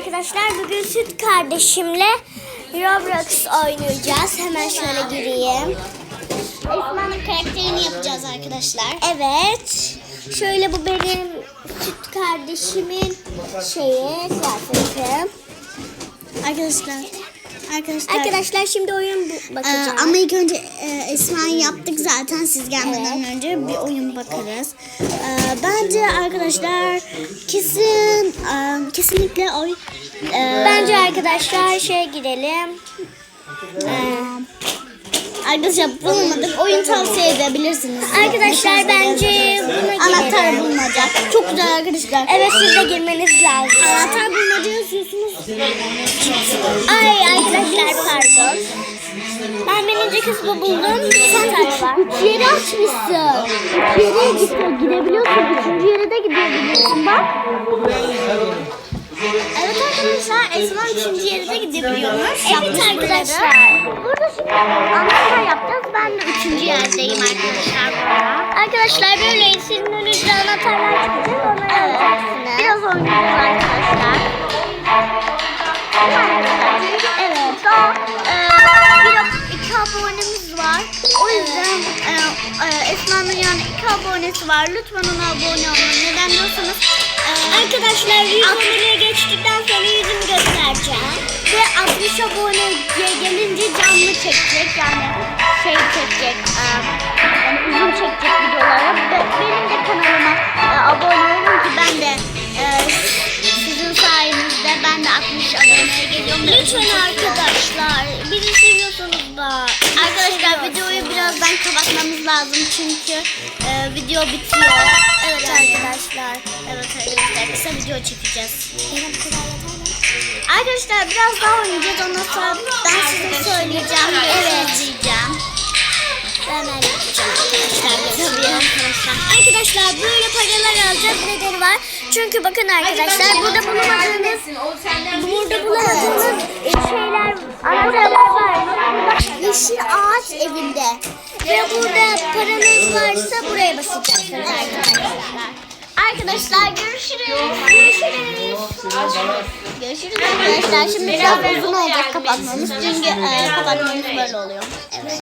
arkadaşlar. Bugün Süt kardeşimle Roblox oynayacağız. Hemen şöyle gireyim. Esma'nın karakterini yapacağız arkadaşlar. Evet. Şöyle bu benim Süt kardeşimin şeyi, kıyafetim. Arkadaşlar. Arkadaşlar. Arkadaşlar şimdi oyun Ee, bakacağız. ama ilk önce e, Esma'yı yaptık zaten siz gelmeden Evet. önce bir oyun bakarız. Ee, bence arkadaşlar kesin e, kesinlikle oy e, Bence arkadaşlar şey gidelim. arkadaşlar bulamadık oyun tavsiye edebilirsiniz. Arkadaşlar bence buna Anahtar girelim. bulmaca. Çok güzel arkadaşlar. Evet siz de girmeniz lazım. Anahtar bulmaca yazıyorsunuz. Arkadaşlar pardon. Ben birinci kısmı buldum. Sen. Üç yeri açmışsın. Üç yere gide- gidebiliyorsun. Üçüncü yere de gidebiliyorsun bak. Evet arkadaşlar Esma üçüncü yere de gidebiliyormuş. Evet arkadaşlar. Burada şimdi anahtar yapacağız. Ben de üçüncü yerdeyim arkadaşlar. Arkadaşlar böyle sizin önünüzde anahtarlar çıkacak. Onları alacaksınız. Biraz oynayacağız abonemiz var. O yüzden e, e, Esma'nın yani iki abonesi var. Lütfen ona abone olun. Neden diyorsanız e, Arkadaşlar 100 aboneye geçtikten sonra yüzümü göstereceğim. ve 60 aboneye gelince canlı çekecek yani şey çekecek e, kapatmamız lazım çünkü e, video bitiyor. Evet arkadaşlar. Evet arkadaşlar kısa video çekeceğiz. Benim kadar? Arkadaşlar biraz daha oynayacağız ondan sonra ben size söyleyeceğim ve Evet. Ben yapacağım arkadaşlar. Tabii arkadaşlar. Arkadaşlar böyle paralar alacak nedeni var. Çünkü bakın arkadaşlar burada bulamadığınız burada bulamadığınız şeyler anahtarlar yeşil ağaç evinde. Ve burada paranız varsa buraya basacaksınız arkadaşlar. Arkadaşlar görüşürüz. Görüşürüz. Görüşürüz arkadaşlar. Şimdi biraz uzun olacak kapatmamız. Çünkü e, kapatmamız böyle oluyor. Evet.